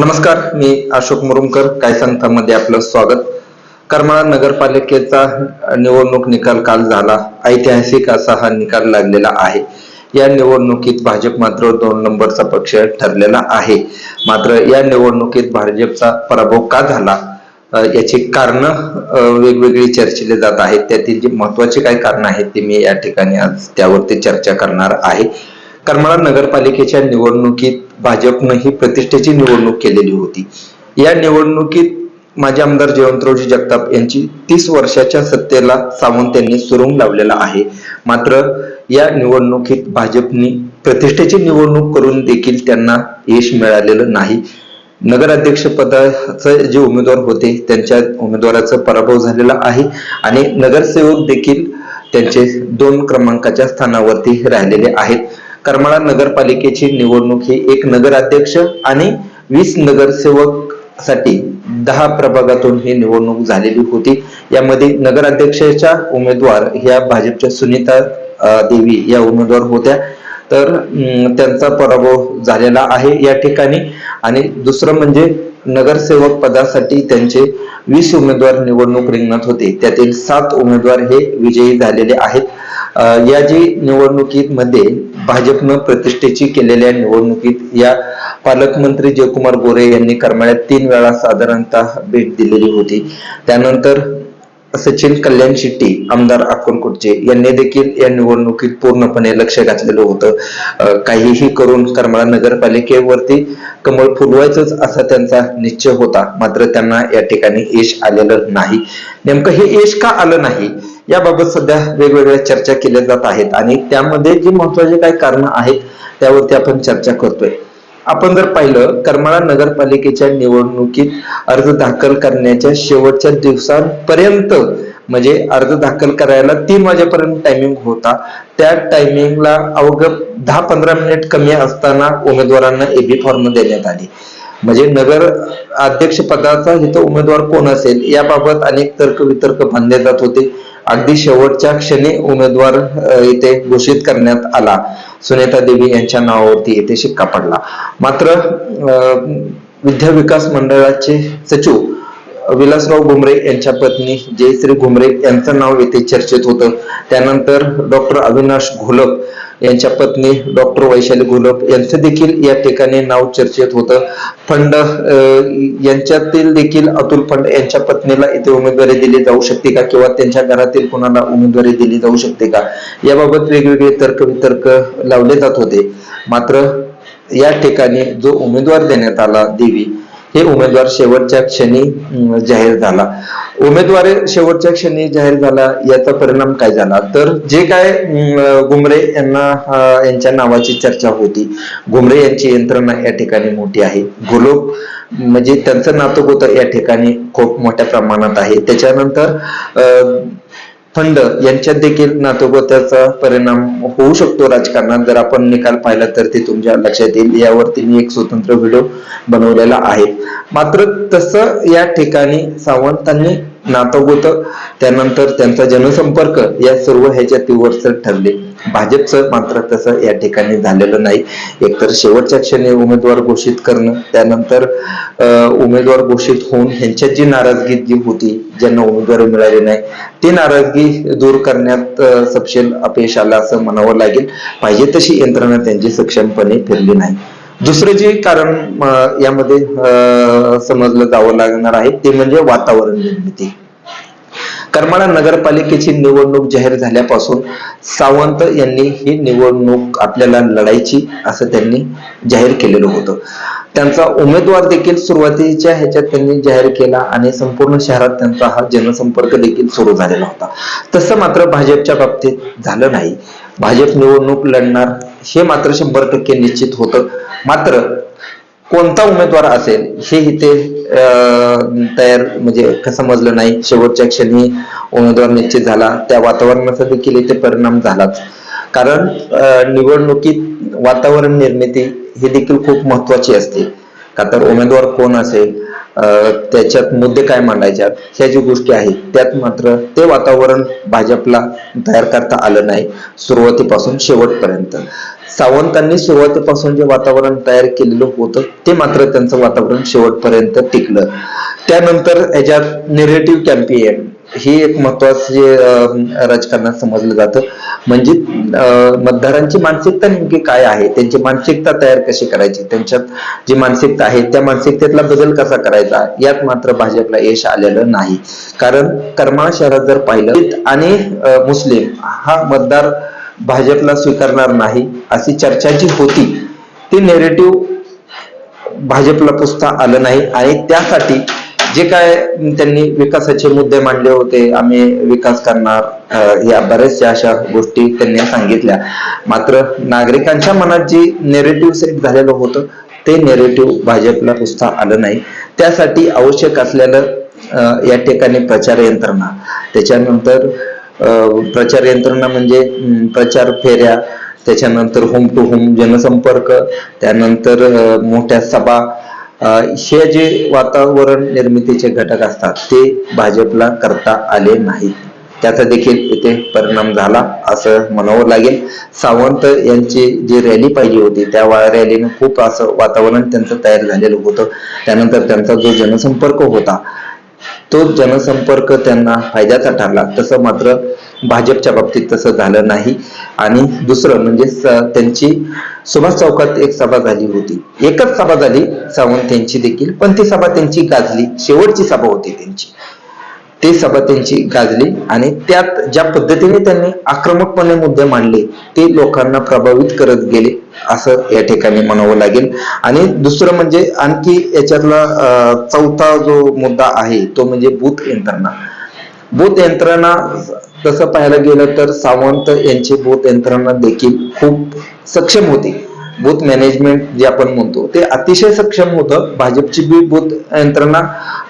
नमस्कार मी अशोक मुरुमकर काय सांगता मध्ये आपलं स्वागत. करमाळा नगरपालिकेचा निवडणूक निकाल काल झाला. ऐतिहासिक असा हा निकाल लागलेला आहे. या निवडणुकीत भाजप मात्र दोन नंबरचा पक्ष ठरलेला आहे. मात्र या निवडणुकीत भाजपचा पराभव का झाला? याची कारण वेगवेगळी चर्चिले जात आहेत. त्यातील जी महत्वाची काही कारण आहेत ते मी या ठिकाणी आज त्यावरती चर्चा करणार आहे. करमाळा नगरपालिकेच्या निवडणुकीत भाजपनं ही प्रतिष्ठेची निवडणूक केलेली होती. या निवडणुकीत माजी आमदार जयवंतरावजी जगताप यांची तीस वर्षाच्या सत्तेला सावंत यांनी सुरुंग लावलेला आहे. मात्र या निवडणुकीत भाजपने प्रतिष्ठेची निवडणूक करून देखील त्यांना यश मिळालेलं नाही. नगराध्यक्ष पदाचे जे उमेदवार होते त्यांच्या उमेदवाराचा पराभव झालेला आहे आणि नगरसेवक देखील त्यांचे दोन क्रमांकाच्या स्थानावरती राहिलेले आहेत. करमाळा नगरपालिकेची निवडणूक ही एक नगराध्यक्ष आणि वीस नगरसेवकसाठी दहा प्रभागातून ही निवडणूक झालेली होती. यामध्ये नगराध्यक्षाच्या उमेदवार ह्या भाजपच्या सुनीता देवी या उमेदवार होत्या. तर त्यांचा पराभव झालेला आहे या ठिकाणी. आणि दुसरं म्हणजे नगरसेवक पदासाठी त्यांचे वीस उमेदवार निवडणूक रिंगणात होते. त्यातील सात उमेदवार हे विजयी झालेले आहेत. या जी निवडणुकीमध्ये भाजपनं प्रतिष्ठेची केलेल्या निवडणुकीत या पालकमंत्री जयकुमार गोरे यांनी करमाळ्यात तीन वेळा साधारणतः भेट दिलेली होती. त्यानंतर सचिन कल्याण शेट्टी आमदार अक्कलकोटचे यांनी देखील या निवडणुकीत पूर्णपणे लक्ष घातलेलं होतं. काहीही करून करमाळा नगरपालिकेवरती कमळ फुलवायचंच असा त्यांचा निश्चय होता. मात्र त्यांना या ठिकाणी यश आलेलं नाही. नेमकं हे यश का आलं नाही? याबाबत सध्या वेगवेगळ्या चर्चा केल्या जात आहेत आणि त्यामध्ये जी महत्वाची काही कारण आहेत त्यावरती आपण चर्चा करतोय. आपण जर पाहिलं करमाळा नगरपालिकेच्या निवडणुकीत अर्ज दाखल करण्याच्या शेवटच्या दिवसांपर्यंत म्हणजे अर्ज दाखल करायला तीन वाजेपर्यंत टायमिंग होता. त्या टायमिंगला अवघ दहा पंधरा मिनिट कमी असताना उमेदवारांना एबी फॉर्म देण्यात आली. म्हणजे नगर अध्यक्ष पदाचा इथं उमेदवार कोण असेल याबाबत अनेक तर्क वितर्क बांधले जात होते. अगदी शेवटच्या क्षणी उमेदवार इथे घोषित करण्यात आला. सुनेता देवी यांच्या नावावरती येथे शिक्का पडला. मात्र विद्या विकास मंडळाचे सचिव विलासराव घुमरे यांच्या पत्नी जयश्री घुमरे यांचं नाव येथे चर्चेत होतं. त्यानंतर डॉक्टर अविनाश घोलक यांच्या पत्नी डॉक्टर वैशाली घोलप यांचं देखील या ठिकाणी नाव चर्चेत होतं. फंड यांच्यातील देखील अतुल फंड यांच्या पत्नीला इथे उमेदवारी दिली जाऊ शकते का? किंवा त्यांच्या घरातील कोणाला उमेदवारी दिली जाऊ शकते का? याबाबत वेगवेगळे तर्क वितर्क लावले जात होते. मात्र या ठिकाणी जो उमेदवार देण्यात आला देवी हे उमेदवार शेवटच्या क्षणी जाहीर झाला. उमेदवार शेवटच्या क्षणी जाहीर झाला याचा परिणाम काय झाला? तर जे काय घुमरे यांना यांच्या नावाची चर्चा होती. घुमरे यांची यंत्रणा या ठिकाणी मोठी आहे. घोलोप म्हणजे त्यांचं नातक होतं या ठिकाणी खूप मोठ्या प्रमाणात आहे. त्याच्यानंतर अं, फंड यांच्यात देखील नातोगोत्याचा परिणाम होऊ शकतो राजकारणात. जर आपण निकाल पाहिला तर ते तुमच्या लक्षात येईल. यावरती मी एक स्वतंत्र व्हिडिओ बनवलेला आहे. मात्र तसं या ठिकाणी सावंतांनी नातोगोत त्यानंतर त्यांचा जनसंपर्क या सर्व ह्याच्या तीव्रसर ठरले. भाजपचं मात्र तसं या ठिकाणी झालेलं नाही. एकतर शेवटच्या क्षणी उमेदवार घोषित करणं त्यानंतर अं, उमेदवार घोषित होऊन ह्यांच्यात जी नाराजगी जी होती ज्यांना उमेदवार मिळाली नाही ती नाराजगी दूर करण्यात सपशेल अपयश आलं असं म्हणावं लागेल. पाहिजे तशी यंत्रणा त्यांची सक्षमपणे फिरली नाही. दुसरं जे कारण यामध्ये अं, समजलं जावं लागणार आहे ते म्हणजे वातावरण निर्मिती. करमाळा नगरपालिकेची निवडणूक जाहीर झाल्यापासून सावंत यांनी ही निवडणूक आपल्याला लढायची असं त्यांनी जाहीर केलेलं होतं. त्यांचा उमेदवार देखील सुरुवातीच्या ह्याच्यात त्यांनी जाहीर केला आणि संपूर्ण शहरात त्यांचा हा जनसंपर्क देखील सुरू झालेला होता. तसं मात्र भाजपच्या बाबतीत झालं नाही. भाजप निवडणूक लढणार हे मात्र शंभर टक्के निश्चित होतं. मात्र कोणता उमेदवार असेल हे इथे तयार म्हणजे कसं समजलं नाही. शेवटच्या क्षणी उमेदवार निश्चित झाला. त्या वातावरणाचा देखील इथे परिणाम झालाच. कारण निवडणुकीत वातावरण निर्मिती ही देखील खूप महत्वाची असते. का तर उमेदवार कोण असेल अं, त्याच्यात मुद्दे काय मांडायच्यात ह्या ज्या गोष्टी आहेत त्यात मात्र ते वातावरण भाजपला तयार करता आलं नाही. सुरुवातीपासून शेवटपर्यंत. सावंतांनी सुरुवातीपासून जे वातावरण तयार केलेलं होतं ते मात्र त्यांचं वातावरण शेवटपर्यंत टिकलं. त्यानंतर याच्यात निरेटिव्ह कॅम्पेन ही एक महत्वाचं जे राजकारणात समजलं जातं. म्हणजे मतदारांची मानसिकता नेमकी काय आहे? त्यांची मानसिकता तयार कशी करायची? त्यांच्यात जी मानसिकता आहे त्या मानसिकतेतला बदल कसा करायचा? यात मात्र भाजपला यश आलेलं नाही. कारण करमाळा शहरात जर पाहिलं आणि मुस्लिम हा मतदार भाजपला स्वीकारणार नाही अशी चर्चा जी होती ती नेरेटिव्ह भाजपला पुसता आलं नाही. आणि त्यासाठी जे काय त्यांनी विकासाचे मुद्दे मांडले होते आम्ही विकास करणार या बऱ्याचशा अशा गोष्टी त्यांनी सांगितल्या. मात्र नागरिकांच्या मनात जी नेरेटिव्ह सेट झालेलं होतं ते नेरेटिव्ह भाजपला पुसता आलं नाही. त्यासाठी आवश्यक असलेलं या ठिकाणी प्रचार यंत्रणा. त्याच्यानंतर प्रचार यंत्रणा म्हणजे प्रचार फेऱ्या त्याच्यानंतर होम टू होम जनसंपर्क त्यानंतर मोठ्या सभा हे जे वातावरण निर्मितीचे घटक असतात ते भाजपला करता आले नाहीत. त्याचा देखील इथे परिणाम झाला असं म्हणावं लागेल. सावंत यांची जी रॅली पाहिजे होती त्या रॅलीनं खूप असं वातावरण त्यांचं तयार झालेलं होतं. त्यानंतर त्यांचा जो जनसंपर्क होता तो जनसंपर्क त्यांना फायद्याचा ठरला. तसं मात्र भाजपच्या बाबतीत तसं झालं नाही. आणि दुसरं म्हणजे त्यांची सुभाष चौकात एक सभा झाली होती. एकच सभा झाली सावंत यांची देखील. पण ती सभा त्यांची गाजली. शेवटची सभा होती त्यांची. ते सभा त्यांची गाजली आणि त्यात ज्या पद्धतीने त्यांनी आक्रमकपणे मुद्दे मांडले ते लोकांना प्रभावित करत गेले असं या ठिकाणी म्हणावं लागेल. आणि दुसरं म्हणजे आणखी याच्यातला अं, चौथा जो मुद्दा आहे तो म्हणजे बूथ यंत्रणा. बूथ यंत्रणा तसं पाहायला गेलं तर सावंत यांची बूथ यंत्रणा देखील खूप सक्षम होती. बूथ मॅनेजमेंट जे आपण म्हणतो ते अतिशय सक्षम होतं. भाजपची बी बूथ यंत्रणा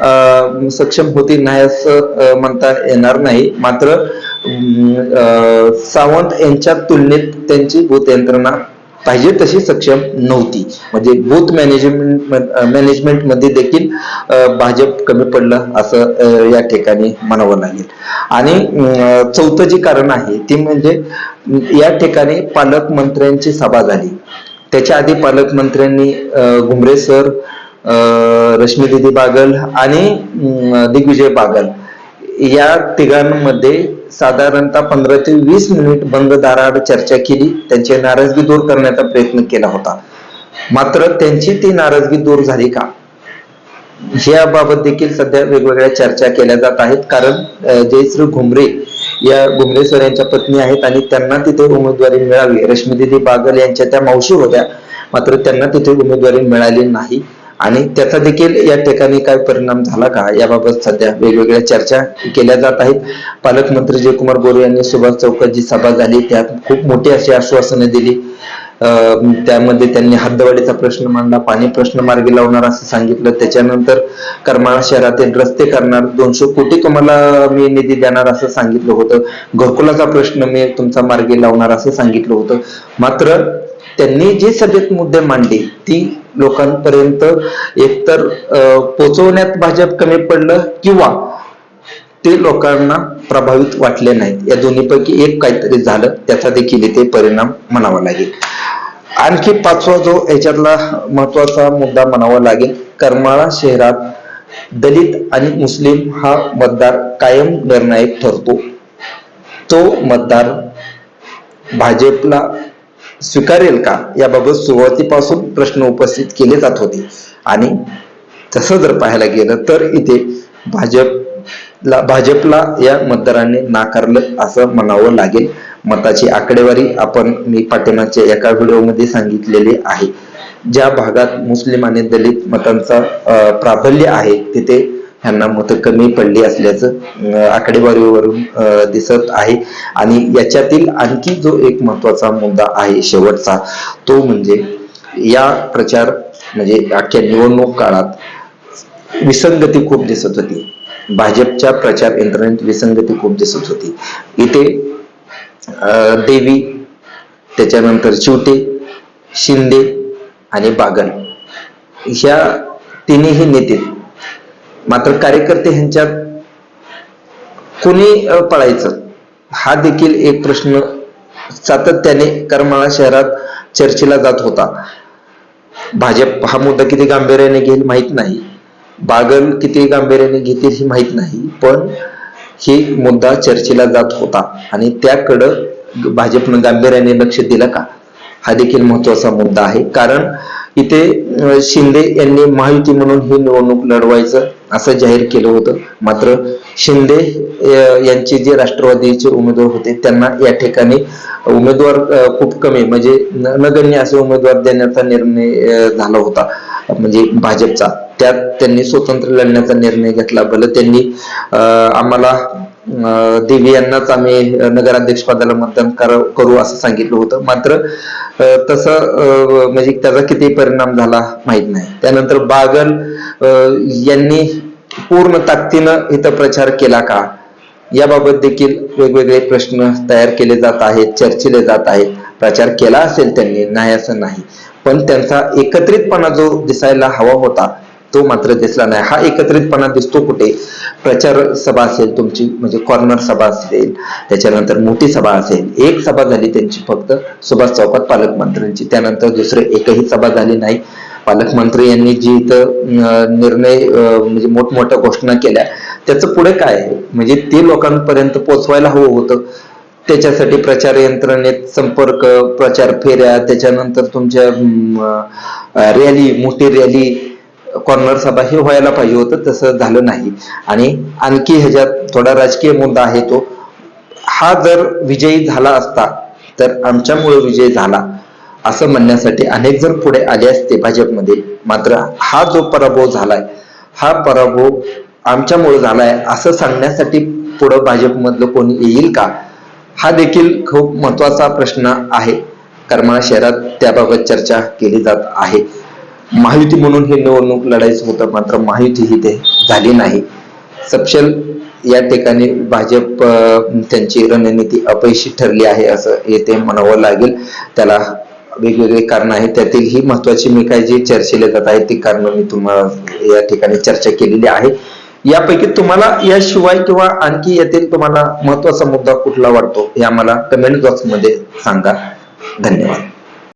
अं, सक्षम होती नाही असं म्हणता येणार नाही. मात्र अं, सावंत यांच्या तुलनेत त्यांची बूथ यंत्रणा पाहिजे तशी सक्षम नव्हती. म्हणजे बूथ मॅनेजमेंट मॅनेजमेंटमध्ये देखील भाजप कमी पडलं असं या ठिकाणी म्हणावं लागेल. आणि चौथं जे कारण आहे ते म्हणजे या ठिकाणी पालकमंत्र्यांची सभा झाली. त्याच्या आधी पालकमंत्र्यांनी घुमरे सर रश्मी दिदी बागल आणि दिग्विजय बागल या तिघांमध्ये साधारणतः पंधरा ते वीस मिनिट बंद दाराआड चर्चा केली. त्यांची नाराजगी दूर करण्याचा प्रयत्न केला होता. मात्र त्यांची ती नाराजगी दूर झाली का? याबाबत देखील सध्या वेगवेगळ्या चर्चा केल्या जात आहेत. कारण जयश्री घुमरे या घुमरे यांच्या पत्नी आहेत आणि त्यांना तिथे उमेदवारी मिळावी. रश्मीदिदी बागल यांच्या त्या मावशी होत्या. मात्र त्यांना तिथे उमेदवारी मिळाली नाही. आणि त्याचा देखील या ठिकाणी काय परिणाम झाला का? याबाबत सध्या वेगवेगळ्या चर्चा केल्या जात आहेत. पालकमंत्री जयकुमार गोरे यांनी सुभाष चौकात जी सभा झाली. त्यात खूप मोठी अशी आश्वासने दिली. त्यामध्ये त्यांनी हद्दवाडीचा प्रश्न मांडला पाणी प्रश्न मार्गी लावणार असं सांगितलं. त्याच्यानंतर करमाळा शहरातील रस्ते करणार दोनशे कोटी तुम्हाला मी निधी देणार असं सांगितलं होतं. घरकुलाचा प्रश्न मी तुमचा मार्गी लावणार असं सांगितलं होतं. मात्र त्यांनी जे सगळ्यात मुद्दे मांडले ती लोकांपर्यंत एकतर अं, भाजप कमी पडलं किंवा ते लोकांना प्रभावित वाटले नाहीत. या दोन्हीपैकी एक काहीतरी झालं त्याचा देखील इथे परिणाम म्हणावा लागेल. आणखी पाचवा जो याच्यातला महत्त्वाचा मुद्दा म्हणावा लागेल करमाळा शहरात दलित आणि मुस्लिम हा मतदार कायम निर्णायक ठरतो. तो मतदार भाजपला स्वीकारेल का? याबाबत सुरुवातीपासून प्रश्न उपस्थित केले जात होते. आणि तसं जर पाहायला गेलं तर इथे भाजप ला भाजपला या मतदारांनी नाकारलं असं म्हणावं लागेल. मताची आकडेवारी आपण मी पाठिंबाच्या एका व्हिडिओमध्ये सांगितलेली आहे. ज्या भागात मुस्लिम आणि दलित मतांचा प्राबल्य आहे तिथे ह्यांना मतं कमी पडली असल्याचं आकडेवारीवरून दिसत आहे. आणि याच्यातील आणखी जो एक महत्त्वाचा मुद्दा आहे शेवटचा तो म्हणजे या प्रचार म्हणजे अख्ख्या निवडणूक काळात विसंगती खूप दिसत होती. भाजपच्या प्रचार यंत्रणेत विसंगती खूप दिसत होती. इथे अं, देवी त्याच्यानंतर चिवटे शिंदे आणि बागल. ह्या तिन्ही नेते मात्र कार्यकर्ते ह्यांच्यात कोणी पळायचं? हा देखील एक प्रश्न सातत्याने करमाळा शहरात चर्चेला जात होता. भाजप हा मुद्दा किती गांभीर्याने घेईल माहीत नाही. बागल किती गांभीर्याने घेतील ही माहीत नाही पण ही मुद्दा चर्चेला जात होता. आणि त्याकडं भाजपनं गांभीर्याने लक्ष दिलं का? हा देखील महत्त्वाचा मुद्दा आहे. कारण इथे शिंदे यांनी महायुती म्हणून ही निवडणूक लढवायचं असं जाहीर केलं होतं. मात्र शिंदे यांचे जे राष्ट्रवादीचे उमेदवार होते त्यांना या ठिकाणी उमेदवार खूप कमी म्हणजे न- नगण्य असे उमेदवार देण्याचा निर्णय झाला होता. म्हणजे भाजपचा. त्यात त्यांनी स्वतंत्र लढण्याचा निर्णय घेतला. भलं त्यांनी अं, आम्हाला देवी यांनाच आम्ही नगराध्यक्षपदाला नगराध्यक्ष पदाला मतदान कर- करू असं सांगितलं होतं. मात्र तसं म्हणजे त्याचा किती परिणाम झाला माहीत नाही. त्यानंतर बागल अं, यांनी पूर्ण ताकदीनं इथं प्रचार केला का? याबाबत देखील वेगवेगळे प्रश्न तयार केले जात आहेत चर्चिले जात आहेत. प्रचार केला असेल त्यांनी नाही असं नाही. पण त्यांचा एकत्रितपणा जो दिसायला हवा होता तो मात्र दिसला नाही. हा एकत्रितपणा दिसतो कुठे? प्रचार सभा असेल तुमची म्हणजे कॉर्नर सभा असेल त्याच्यानंतर मोठी सभा असेल. एक सभा झाली त्यांची फक्त सुभाष चौकात पालकमंत्र्यांची. त्यानंतर दुसरे एकही सभा झाली नाही. पालकमंत्री यांनी जी इथं निर्णय म्हणजे मोठमोठ्या घोषणा केल्या त्याचं पुढे काय? आहे? म्हणजे ते लोकांपर्यंत पोहोचवायला हवं होतं. त्याच्यासाठी प्रचार यंत्रणेत संपर्क प्रचार फेऱ्या त्याच्यानंतर तुमच्या रॅली मोठी रॅली कॉर्नर सभा हे व्हायला पाहिजे होतं तसं झालं नाही. आणि आणखी ह्याच्यात थोडा राजकीय मुद्दा आहे तो. हा जर विजयी झाला असता तर आमच्यामुळे विजय झाला असं म्हणण्यासाठी अनेक जण पुढे आले असते भाजपमध्ये. मात्र हा जो पराभव झालाय हा पराभव आमच्यामुळे झालाय असं सांगण्यासाठी पुढं भाजपमधलं कोणी येईल का? हा देखील खूप महत्त्वाचा प्रश्न आहे. करमाळा शहरात त्याबाबत चर्चा केली जात आहे. महायुती म्हणून हे निवडणूक लढायचं होतं मात्र महायुती ही ते झाली नाही. सपशेल या ठिकाणी भाजप त्यांची रणनीती अपयशी ठरली आहे असं येथे म्हणावं लागेल. त्याला वेगवेगळे कारण आहेत. त्यातील ही महत्वाची मी काय जी चर्चेले जात आहे ती कारण मी तुम्हाला या ठिकाणी चर्चा केलेली आहे. यापैकी तुम्हाला याशिवाय किंवा आणखी येथील तुम्हाला महत्त्वाचा मुद्दा कुठला वाटतो हे आम्हाला कमेंट बॉक्समध्ये सांगा. धन्यवाद.